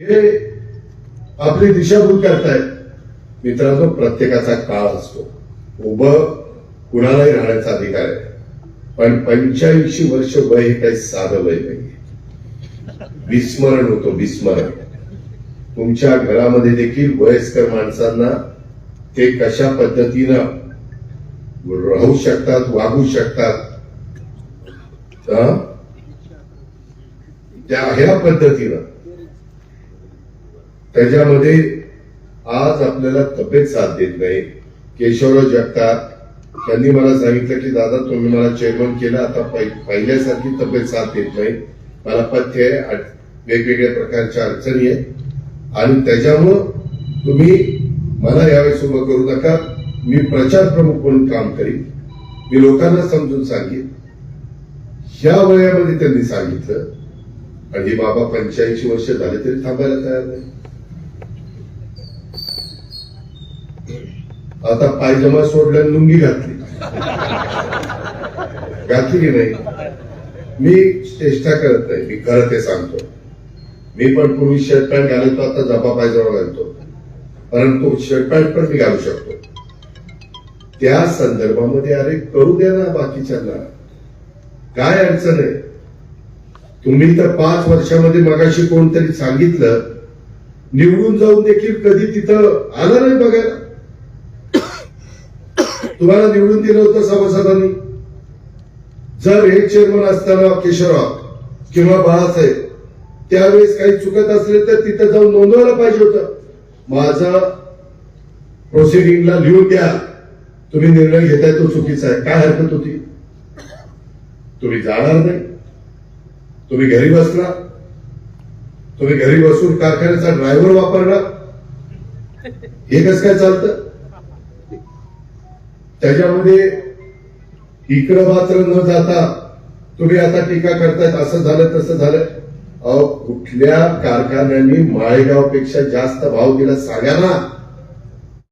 हे आपली दिशाभूल करतायत. मित्रांनो प्रत्येकाचा काळ असतो. उभं कुणालाही राहण्याचा अधिकार आहे. पण पंच्याऐंशी वर्ष वय हे काही साधं वय नाही विस्मरण होतो विस्मरण. तुमच्या घरामध्ये देखील वयस्कर माणसांना ते कशा पद्धतीनं राहू शकतात वागू शकतात त्या ह्या पद्धतीनं. त्याच्यामध्ये आज आपल्याला तब्येत साथ देत नाही. केशवराव जगताप त्यांनी मला सांगितलं की दादा तुम्ही मला चेअरमन केलं आता पहिल्यासारखी तब्येत साथ देत नाही. मला पथ्य आहे अड- वेगवेगळ्या प्रकारच्या अडचणी आहेत. आणि त्याच्यामुळं तुम्ही मला यावेळेस उभं करू नका. मी प्रचार प्रमुख म्हणून काम करीन. मी लोकांना समजून सांगेन. ह्या वयामध्ये त्यांनी सांगितलं आणि हे बाबा पंच्याऐंशी वर्ष झाले तरी थांबायला तयार नाही. आता पायजमा सोडल्या लुंगी घातली. घातली की नाही? मी चेष्टा करत नाही. मी खरं ते सांगतो. मी पण पूर्वी शर्ट पॅन्ट घालतो आता जपा पायजमा घालतो. परंतु शर्ट पॅन्ट पण मी घालू शकतो. त्या संदर्भामध्ये अरे करू द्या ना बाकीच्यांना. काय अडचण आहे? तुम्ही तर पाच वर्षामध्ये मगाशी कोणतरी सांगितलं निवडून जाऊन देखील कधी तिथं आलं नाही बघायला. तुम्हाला निवडून दिलं होतं सभासदांनी जर हे चेअरमन असताना केशवराव किंवा बाळासाहेब त्यावेळेस काही चुकत असले तर तिथं जाऊन नोंदवायला पाहिजे होतं. माझं प्रोसिडिंगला लिहून द्या. तुम्ही निर्णय घेताय तो चुकीचा आहे. काय हरकत होती? तुम्ही जाणार नाही. तुम्ही घरी बसणार तुम्ही घरी बसून कारखान्याचा ड्रायव्हर वापरणार हे कसं काय चालतं? त्याच्यामध्ये इकडं मात्र न जाता तुम्ही आता टीका करतायत असं झालं तसं झालं. अहो कुठल्या कारखान्यांनी माळेगावपेक्षा जास्त भाव दिला? सांगा ना.